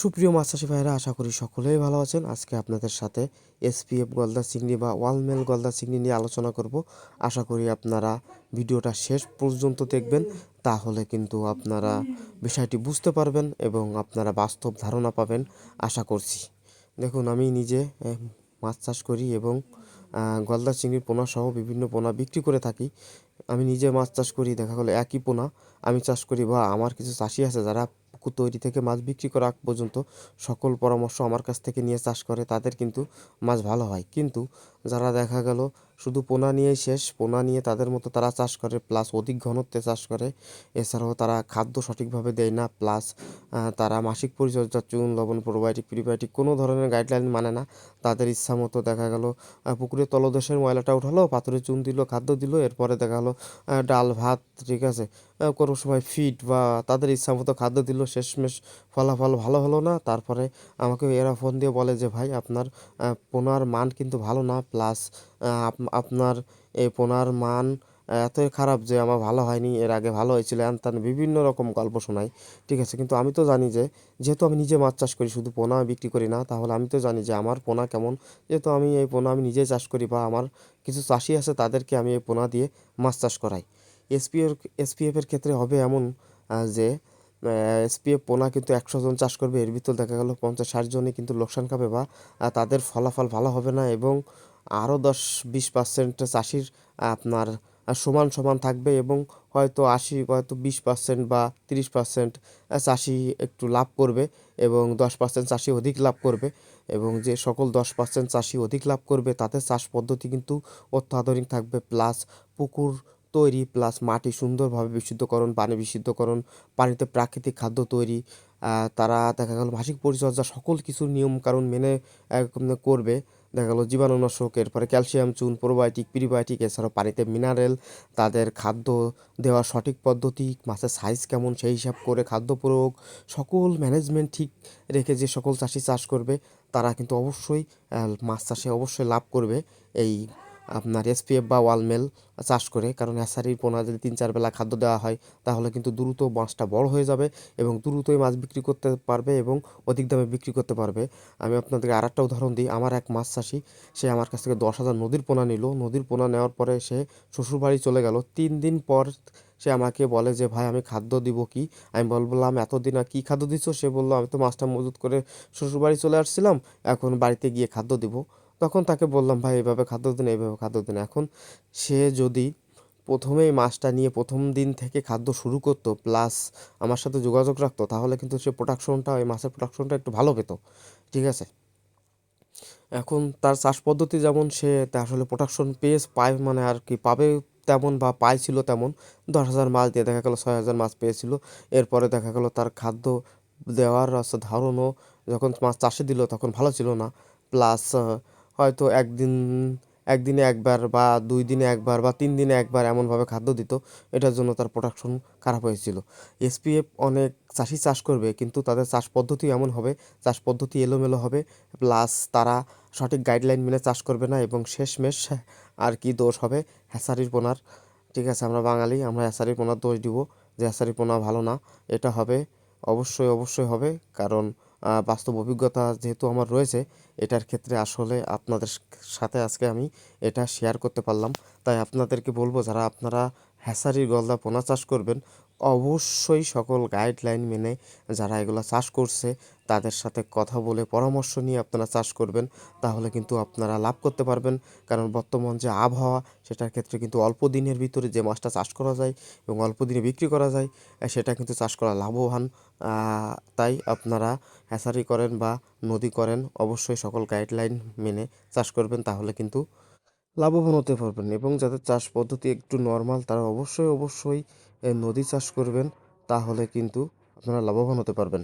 সুপ্রিয় মাছ চাষি ভাইয়েরা, আশা করি সকলেই ভালো আছেন। আজকে আপনাদের সাথে এসপিএফ গলদা চিংড়ি বা ওয়ালমেল গলদা চিংড়ি নিয়ে আলোচনা করব। আশা করি আপনারা ভিডিওটা শেষ পর্যন্ত দেখবেন, তাহলে কিন্তু আপনারা বিষয়টি বুঝতে পারবেন এবং আপনারা বাস্তব ধারণা পাবেন, আশা করছি। দেখুন, আমি নিজে মাছ চাষ করি এবং গলদা চিংড়ির পোনা সহ বিভিন্ন পোনা বিক্রি করে থাকি। আমি নিজে মাছ চাষ করি, দেখা গেলো একই পোনা আমি চাষ করি বা আমার কিছু চাষি আছে যারা পুকুর তৈরি থেকে মাছ বিক্রি করা আগ পর্যন্ত সকল পরামর্শ আমার কাছ থেকে নিয়ে চাষ করে, তাদের কিন্তু মাছ ভালো হয়। কিন্তু যারা দেখা গেল শুধু পোনা নিয়েই শেষ, পোনা নিয়ে তাদের মতো তারা চাষ করে প্লাস অধিক ঘনত্বে চাষ করে, এছাড়াও তারা খাদ্য সঠিকভাবে দেয় না প্লাস তারা মাসিক পরিচর্যা, চুন, লবণ প্রোবায়োটিক প্রিবায়োটিক কোনো ধরনের গাইডলাইন মানে না। তাদের ইচ্ছা মতো দেখা গেল পুকুরের তলদেশের ময়লাটা উঠালো, পাথরে চুন দিল, খাদ্য দিল, এরপরে দেখা গেলো ডাল, ভাত, ঠিক আছে কোনো সময় ফিট বা তাদের ইচ্ছা মতো খাদ্য দিল, শেষমেশ ফলাফল ভালো হলো না। তারপরে আমাকে এরা ফোন দিয়ে বলে যে, ভাই, আপনার পোনার মান কিন্তু ভালো না। প্লাস আপনার এই পোনার মান এতই খারাপ যে, আমার ভালো হয়নি। এর আগে ভালো হয়েছিল। এন তেন বিভিন্ন রকম গল্প শোনাই। ঠিক আছে, কিন্তু আমি তো জানি যে, যেহেতু আমি নিজে মাছ চাষ করি, শুধু পোনা বিক্রি করি না, তাহলে আমি তো জানি যে, আমার পোনা কেমন। যেহেতু আমি এই পোনা আমি নিজে চাষ করি বা আমার কিছু চাষি আছে, তাদেরকে আমি এই পোনা দিয়ে মাছ চাষ করাই। এসপিএফ এসপিএফের ক্ষেত্রে হবে এমন যে এসপিএফ পোনা কিন্তু একশো জন চাষ করবে, এর ভিতর দেখা গেল পঞ্চাশ ষাট জনই কিন্তু লোকসান খাবে বা তাদের ফলাফল ভালো হবে না এবং আরও দশ বিশ পার্সেন্ট চাষির আপনার সমান সমান থাকবে এবং হয়তো আশি, হয়তো বিশ পার্সেন্ট বা তিরিশ পার্সেন্ট চাষি একটু লাভ করবে এবং দশ পার্সেন্ট চাষি অধিক লাভ করবে এবং যে সকল দশ পার্সেন্ট চাষি অধিক লাভ করবে তাদের চাষ পদ্ধতি কিন্তু অত্যাধুনিক থাকবে প্লাস পুকুর তৈরি প্লাস মাটি সুন্দরভাবে বিশুদ্ধকরণ, পানি বিশুদ্ধকরণ, পানিতে প্রাকৃতিক খাদ্য তৈরি তারা দেখা গেল মাসিক পরিচর্যা সকল কিছু নিয়ম কারণ মেনে করবে। দেখা গেলো জীবাণুনাশক, এরপরে ক্যালসিয়াম, চুন, প্রোবায়োটিক, প্রিবায়োটিক, এছাড়াও পানিতে মিনারেল, তাদের খাদ্য দেওয়ার সঠিক পদ্ধতি, মাছের সাইজ কেমন সেই হিসাব করে খাদ্য প্রয়োগ, সকল ম্যানেজমেন্ট ঠিক রেখে যে সকল চাষি চাষ করবে, তারা কিন্তু অবশ্যই মাছ চাষে অবশ্যই লাভ করবে। এই আপনার এসপিএফ বা ওয়ালমেল চাষ করে, কারণ হ্যাসারির পোনা যদি তিন চার বেলা খাদ্য দেওয়া হয়, তাহলে কিন্তু দ্রুত মাছটা বড় হয়ে যাবে এবং দ্রুতই মাছ বিক্রি করতে পারবে এবং অধিক দামে বিক্রি করতে পারবে। আমি আপনাদেরকে আর একটা উদাহরণ দিই। আমার এক মাছ চাষি, সে আমার কাছ থেকে দশ হাজার নদীর পোনা নিল। নদীর পোনা নেওয়ার পরে সে শ্বশুরবাড়ি চলে গেল। তিন দিন পর সে আমাকে বলে যে, ভাই, আমি খাদ্য দিব কি? আমি বললাম, এতদিন আর কী খাদ্য দিছো? সে বলল, আমি তো মাছটা মজুত করে শ্বশুরবাড়ি চলে আসছিলাম, এখন বাড়িতে গিয়ে খাদ্য দিব। তখন তাকে বললাম, ভাই এইভাবে খাদ্য দিন এইভাবে খাদ্য দিন। এখন সে যদি প্রথমেই মাছটা নিয়ে প্রথম দিন থেকে খাদ্য শুরু করতো প্লাস আমার সাথে যোগাযোগ রাখতো, তাহলে কিন্তু সে প্রোডাকশনটা ওই মাছের প্রোডাকশনটা একটু ভালো পেতো। ঠিক আছে? এখন তার চাষ পদ্ধতি যেমন, সে আসলে প্রোডাকশন পেয়ে পায় মানে আর কি পাবে তেমন বা পাইছিল তেমন। দশ হাজার মাছ দিয়ে দেখা গেলো ছয় হাজার মাছ পেয়েছিল। এরপরে দেখা গেলো তার খাদ্য দেওয়ার ধারণও, যখন মাছ চাষে দিল তখন ভালো ছিল না। প্লাস হয়তো একদিন, একদিনে একবার বা দুই দিনে একবার বা তিন দিনে একবার এমনভাবে খাদ্য দিত। এটার জন্য তার প্রোডাকশন খারাপ হয়েছিল। এসপিএফ অনেক চাষি চাষ করবে, কিন্তু তাদের চাষ পদ্ধতি এমন হবে, চাষ পদ্ধতি এলোমেলো হবে প্লাস তারা সঠিক গাইডলাইন মেনে চাষ করবে না এবং শেষমেশ আর কি দোষ হবে? হ্যাসারির পোনার। ঠিক আছে, আমরা বাঙালি, আমরা হ্যাসারির পোনার দোষ দিব। যে হ্যাসারি পোনা ভালো না, এটা হবে, অবশ্যই অবশ্যই হবে, কারণ বাস্তব অভিজ্ঞতা যেহেতু আমার রয়েছে, এটার ক্ষেত্রে আসলে আপনাদের সাথে আজকে আমি এটা শেয়ার করতে পারলাম। তাই আপনাদেরকে বলব, যারা আপনারা হ্যাসারির গলদা পোনা চাষ করবেন অবশ্যই সকল গাইডলাইন মেনে যারা এগুলো চাষ করছে, তাদের সাথে কথা বলে পরামর্শ নিয়ে আপনারা চাষ করবেন, তাহলে কিন্তু আপনারা লাভ করতে পারবেন। কারণ বর্তমান যে আবহাওয়া, সেটার ক্ষেত্রে কিন্তু অল্প দিনের ভিতরে যে মাছটা চাষ করা যায় এবং অল্প দিনে বিক্রি করা যায় সেটা কিন্তু চাষ করা লাভবান। তাই আপনারা হ্যাসারি করেন বা নদী করেন, অবশ্যই সকল গাইডলাইন মেনে চাষ করবেন, তাহলে কিন্তু লাভবান হতে পারবেন এবং যাদের চাষ পদ্ধতি একটু নর্মাল তারা অবশ্যই অবশ্যই নদী চাষ করবেন, তাহলে কিন্তু আপনারা লাভবান হতে পারবেন।